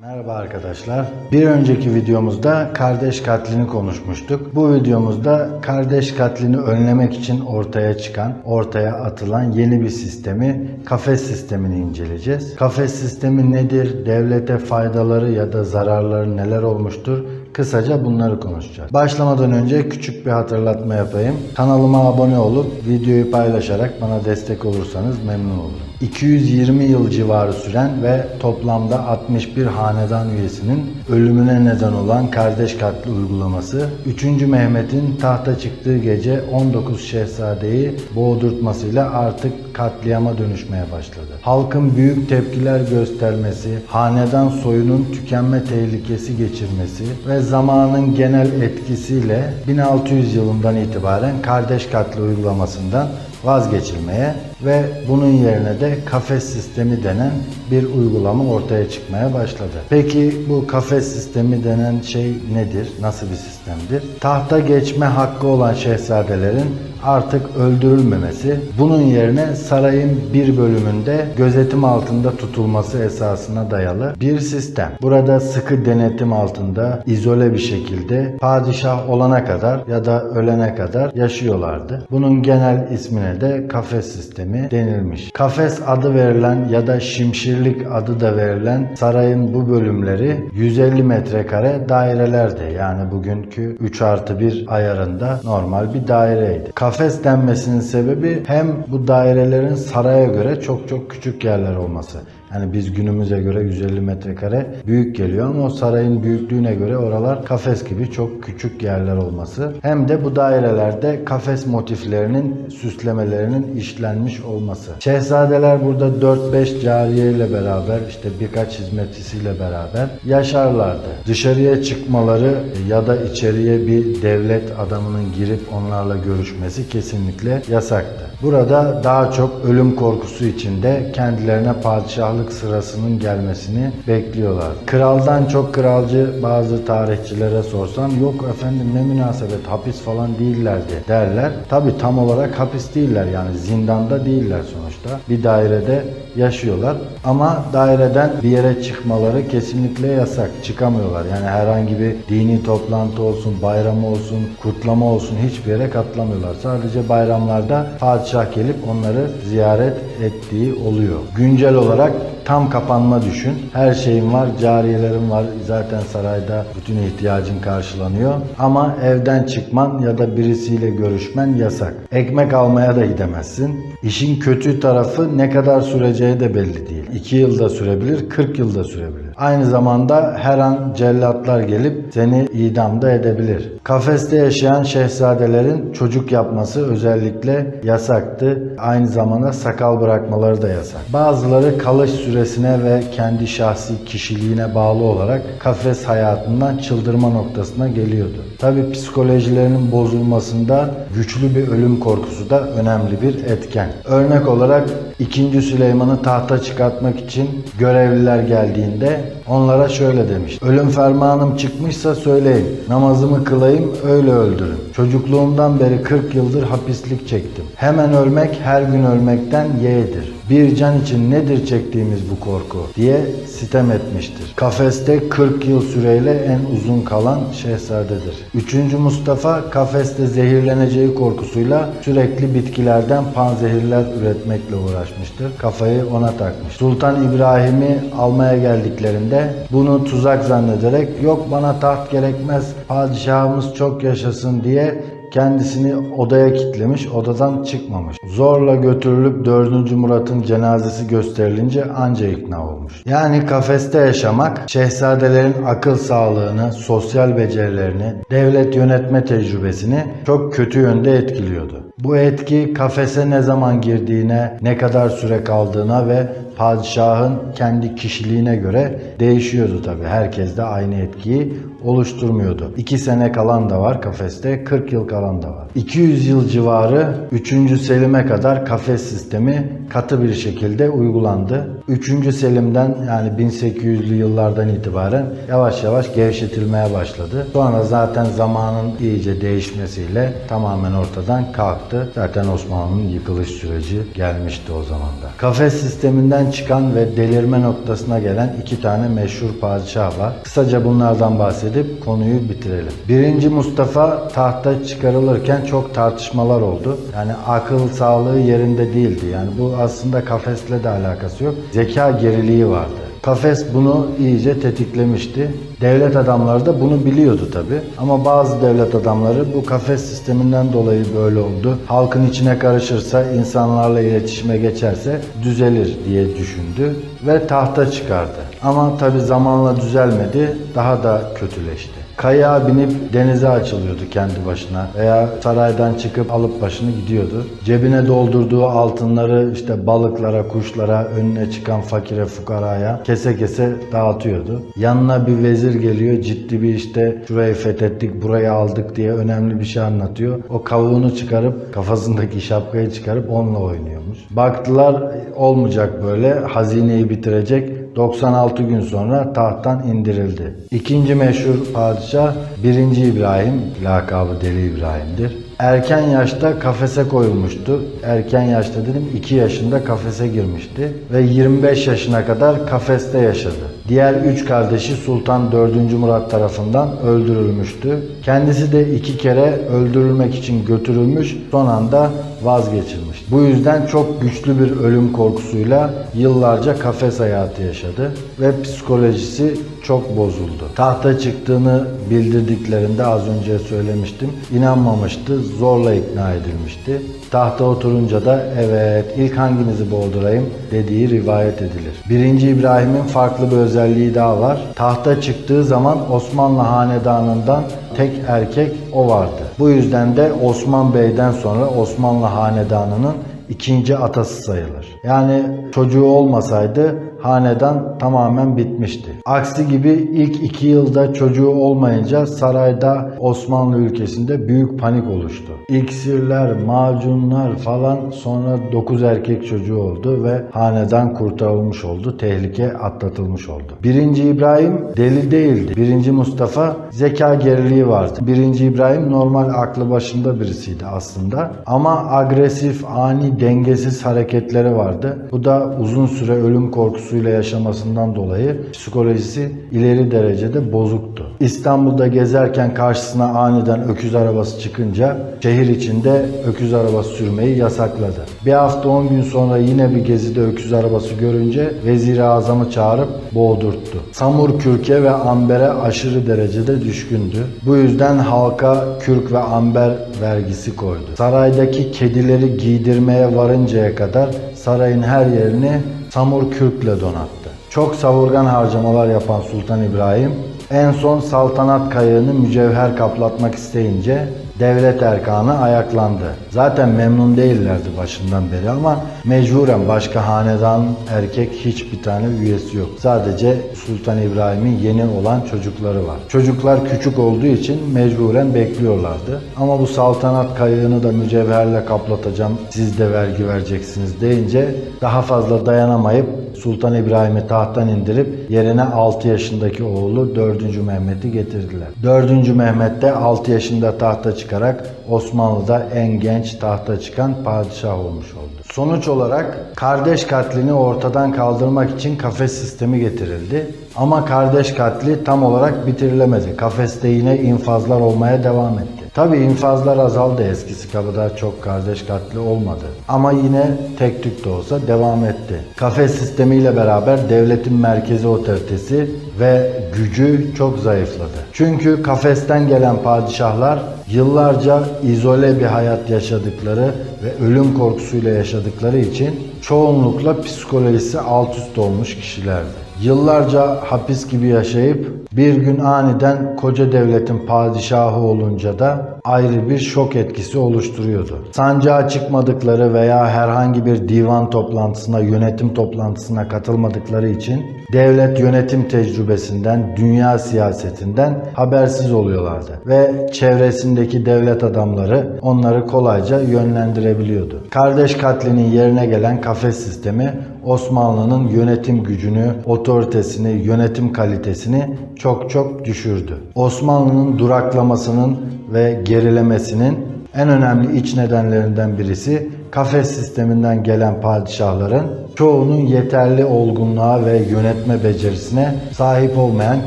Merhaba arkadaşlar. Bir önceki videomuzda kardeş katlini konuşmuştuk. Bu videomuzda kardeş katlini önlemek için ortaya çıkan, ortaya atılan yeni bir sistemi, kafes sistemini inceleyeceğiz. Kafes sistemi nedir? Devlete faydaları ya da zararları neler olmuştur? Kısaca bunları konuşacağız. Başlamadan önce küçük bir hatırlatma yapayım. Kanalıma abone olup videoyu paylaşarak bana destek olursanız memnun olurum. 220 yıl civarı süren ve toplamda 61 hanedan üyesinin ölümüne neden olan kardeş katli uygulaması 3. Mehmet'in tahta çıktığı gece 19 şehzadeyi boğdurtmasıyla artık katliama dönüşmeye başladı. Halkın büyük tepkiler göstermesi, hanedan soyunun tükenme tehlikesi geçirmesi ve zamanın genel etkisiyle 1600 yılından itibaren kardeş katli uygulamasından vazgeçilmeye ve bunun yerine de kafes sistemi denen bir uygulama ortaya çıkmaya başladı. Peki bu kafes sistemi denen şey nedir? Nasıl bir sistemdir? Tahta geçme hakkı olan şehzadelerin artık öldürülmemesi, bunun yerine sarayın bir bölümünde gözetim altında tutulması esasına dayalı bir sistem. Burada sıkı denetim altında izole bir şekilde padişah olana kadar ya da ölene kadar yaşıyorlardı. Bunun genel ismine de kafes sistemi denilmiş. Kafes adı verilen ya da şimşirlik adı da verilen sarayın bu bölümleri 150 metrekare dairelerdi. Yani bugünkü 3 artı 1 ayarında normal bir daireydi. Kafes denmesinin sebebi hem bu dairelerin saraya göre çok çok küçük yerler olması. Yani biz günümüze göre 150 metrekare büyük geliyor ama o sarayın büyüklüğüne göre oralar kafes gibi çok küçük yerler olması. Hem de bu dairelerde kafes motiflerinin süslemelerinin işlenmiş olması. Şehzadeler burada 4-5 cariye ile beraber işte birkaç hizmetçisiyle beraber yaşarlardı. Dışarıya çıkmaları ya da içeriye bir devlet adamının girip onlarla görüşmesi kesinlikle yasaktı. Burada daha çok ölüm korkusu içinde kendilerine padişahlık sırasının gelmesini bekliyorlar. Kraldan çok kralcı bazı tarihçilere sorsan yok efendim ne münasebet hapis falan değillerdi derler. Tabi tam olarak hapis değiller yani zindanda değiller sonuçta. Bir dairede yaşıyorlar ama daireden bir yere çıkmaları kesinlikle yasak. Çıkamıyorlar. Yani herhangi bir dini toplantı olsun, bayramı olsun, kutlama olsun hiçbir yere katlamıyorlar. Sadece bayramlarda padişah gelip onları ziyaret ettiği oluyor. Güncel olarak tam kapanma düşün. Her şeyin var, cariyelerin var. Zaten sarayda bütün ihtiyacın karşılanıyor. Ama evden çıkman ya da birisiyle görüşmen yasak. Ekmek almaya da gidemezsin. İşin kötü tarafı ne kadar süreceği de belli değil. 2 yılda sürebilir, 40 yılda sürebilir. Aynı zamanda her an cellatlar gelip seni idamda edebilir. Kafeste yaşayan şehzadelerin çocuk yapması özellikle yasaktı. Aynı zamanda sakal bırakmaları da yasak. Bazıları kalış süresine ve kendi şahsi kişiliğine bağlı olarak kafes hayatından çıldırma noktasına geliyordu. Tabi psikolojilerinin bozulmasında güçlü bir ölüm korkusu da önemli bir etken. Örnek olarak 2. Süleyman'ı tahta çıkartmak için görevliler geldiğinde onlara şöyle demiş. Ölüm fermanım çıkmışsa söyleyin. Namazımı kılayım öyle öldürün. Çocukluğumdan beri 40 yıldır hapislik çektim. Hemen ölmek her gün ölmekten yeğdir. Bir can için nedir çektiğimiz bu korku diye sitem etmiştir. Kafeste 40 yıl süreyle en uzun kalan şehzadedir. 3. Mustafa kafeste zehirleneceği korkusuyla sürekli bitkilerden panzehirler üretmekle uğraşmıştır. Kafayı ona takmış. Sultan İbrahim'i almaya geldiklerinde bunu tuzak zannederek yok bana taht gerekmez padişahımız çok yaşasın diye kendisini odaya kitlemiş, odadan çıkmamış. Zorla götürülüp 4. Murat'ın cenazesi gösterilince anca ikna olmuş. Yani kafeste yaşamak, şehzadelerin akıl sağlığını, sosyal becerilerini, devlet yönetme tecrübesini çok kötü yönde etkiliyordu. Bu etki kafese ne zaman girdiğine, ne kadar süre kaldığına ve padişahın kendi kişiliğine göre değişiyordu tabi. Herkes de aynı etkiyi oluşturmuyordu. 2 sene kalan da var kafeste, 40 yıl kalan da var. 200 yıl civarı 3. Selim'e kadar kafes sistemi katı bir şekilde uygulandı. 3. Selim'den yani 1800'lü yıllardan itibaren yavaş yavaş gevşetilmeye başladı. Sonra zaten zamanın iyice değişmesiyle tamamen ortadan kalktı. Zaten Osmanlı'nın yıkılış süreci gelmişti o zaman da. Kafes sisteminden çıkan ve delirme noktasına gelen iki tane meşhur padişah var. Kısaca bunlardan bahsedip konuyu bitirelim. Birinci Mustafa tahta çıkarılırken çok tartışmalar oldu. Yani akıl sağlığı yerinde değildi. Yani bu aslında kafesle de alakası yok. Zeka geriliği vardı. Kafes bunu iyice tetiklemişti. Devlet adamları da bunu biliyordu tabi. Ama bazı devlet adamları bu kafes sisteminden dolayı böyle oldu. Halkın içine karışırsa, insanlarla iletişime geçerse düzelir diye düşündü ve tahta çıkardı. Ama tabi zamanla düzelmedi, daha da kötüleşti. Kayağa binip denize açılıyordu kendi başına veya saraydan çıkıp alıp başını gidiyordu. Cebine doldurduğu altınları işte balıklara, kuşlara, önüne çıkan fakire, fukaraya kese kese dağıtıyordu. Yanına bir vezir geliyor ciddi bir işte şurayı fethettik, burayı aldık diye önemli bir şey anlatıyor. O kavuğunu çıkarıp kafasındaki şapkayı çıkarıp onunla oynuyormuş. Baktılar olmayacak böyle hazineyi bitirecek 96 gün sonra tahttan indirildi. İkinci meşhur padişah 1. İbrahim, lakabı Deli İbrahim'dir. Erken yaşta kafese koyulmuştu. Erken yaşta dedim 2 yaşında kafese girmişti ve 25 yaşına kadar kafeste yaşadı. Diğer üç kardeşi Sultan 4. Murat tarafından öldürülmüştü. Kendisi de iki kere öldürülmek için götürülmüş, son anda vazgeçilmiş. Bu yüzden çok güçlü bir ölüm korkusuyla yıllarca kafes hayatı yaşadı ve psikolojisi çok bozuldu. Tahta çıktığını bildirdiklerinde az önce söylemiştim. inanmamıştı, zorla ikna edilmişti. Tahta oturunca da evet ilk hanginizi boğdurayım dediği rivayet edilir. Birinci İbrahim'in farklı bir özelliği daha var. Tahta çıktığı zaman Osmanlı hanedanından tek erkek o vardı. Bu yüzden de Osman Bey'den sonra Osmanlı hanedanının ikinci atası sayılır. Yani çocuğu olmasaydı hanedan tamamen bitmişti. Aksi gibi ilk iki yılda çocuğu olmayınca sarayda Osmanlı ülkesinde büyük panik oluştu. İksirler, macunlar falan sonra 9 erkek çocuğu oldu ve hanedan kurtarılmış oldu. Tehlike atlatılmış oldu. Birinci İbrahim deli değildi. Birinci Mustafa zeka geriliği vardı. Birinci İbrahim normal aklı başında birisiydi aslında. Ama agresif, ani, dengesiz hareketleri vardı. Bu da uzun süre ölüm korkusuyla yaşamasından dolayı psikolojisi ileri derecede bozuktu. İstanbul'da gezerken karşısına aniden öküz arabası çıkınca şehir içinde öküz arabası sürmeyi yasakladı. Bir hafta 10 gün sonra yine bir gezide öküz arabası görünce Vezir-i Azam'ı çağırıp boğdurttu. Samur kürke ve ambere aşırı derecede düşkündü. Bu yüzden halka kürk ve amber vergisi koydu. Saraydaki kedileri giydirmeye varıncaya kadar sarayın her yerini samur kürkle donattı. Çok savurgan harcamalar yapan Sultan İbrahim en son saltanat kayığını mücevher kaplatmak isteyince devlet erkanı ayaklandı. Zaten memnun değillerdi başından beri ama mecburen başka hanedan erkek hiçbir tane üyesi yok. Sadece Sultan İbrahim'in yeni olan çocukları var. Çocuklar küçük olduğu için mecburen bekliyorlardı. Ama bu saltanat kayığını da mücevherle kaplatacağım, siz de vergi vereceksiniz deyince daha fazla dayanamayıp Sultan İbrahim'i tahttan indirip yerine 6 yaşındaki oğlu 4. Mehmet'i getirdiler. 4. Mehmet de 6 yaşında tahta çıkarak Osmanlı'da en genç tahta çıkan padişah olmuş oldu. Sonuç olarak kardeş katlini ortadan kaldırmak için kafes sistemi getirildi. Ama kardeş katli tam olarak bitirilemedi. Kafeste yine infazlar olmaya devam etti. Tabi infazlar azaldı eskisi kadar çok kardeş katli olmadı. Ama yine tek tük de olsa devam etti. Kafes sistemiyle beraber devletin merkezi otoritesi ve gücü çok zayıfladı. Çünkü kafesten gelen padişahlar yıllarca izole bir hayat yaşadıkları ve ölüm korkusuyla yaşadıkları için çoğunlukla psikolojisi alt üst olmuş kişilerdi. Yıllarca hapis gibi yaşayıp bir gün aniden koca devletin padişahı olunca da ayrı bir şok etkisi oluşturuyordu. Sancağa çıkmadıkları veya herhangi bir divan toplantısına, yönetim toplantısına katılmadıkları için devlet yönetim tecrübesinden, dünya siyasetinden habersiz oluyorlardı ve çevresindeki devlet adamları onları kolayca yönlendirebiliyordu. Kardeş katlinin yerine gelen kafes sistemi Osmanlı'nın yönetim gücünü, otoritesini, yönetim kalitesini çok çok düşürdü. Osmanlı'nın duraklamasının ve gerilemesinin en önemli iç nedenlerinden birisi kafes sisteminden gelen padişahların çoğunun yeterli olgunluğa ve yönetme becerisine sahip olmayan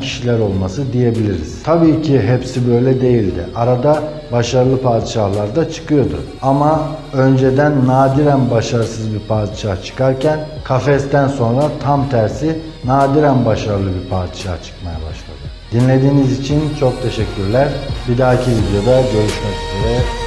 kişiler olması diyebiliriz. Tabii ki hepsi böyle değildi. Arada başarılı padişahlar da çıkıyordu. Ama önceden nadiren başarısız bir padişah çıkarken kafesten sonra tam tersi nadiren başarılı bir padişah çıkmaya başladı. Dinlediğiniz için çok teşekkürler. Bir dahaki videoda görüşmek üzere.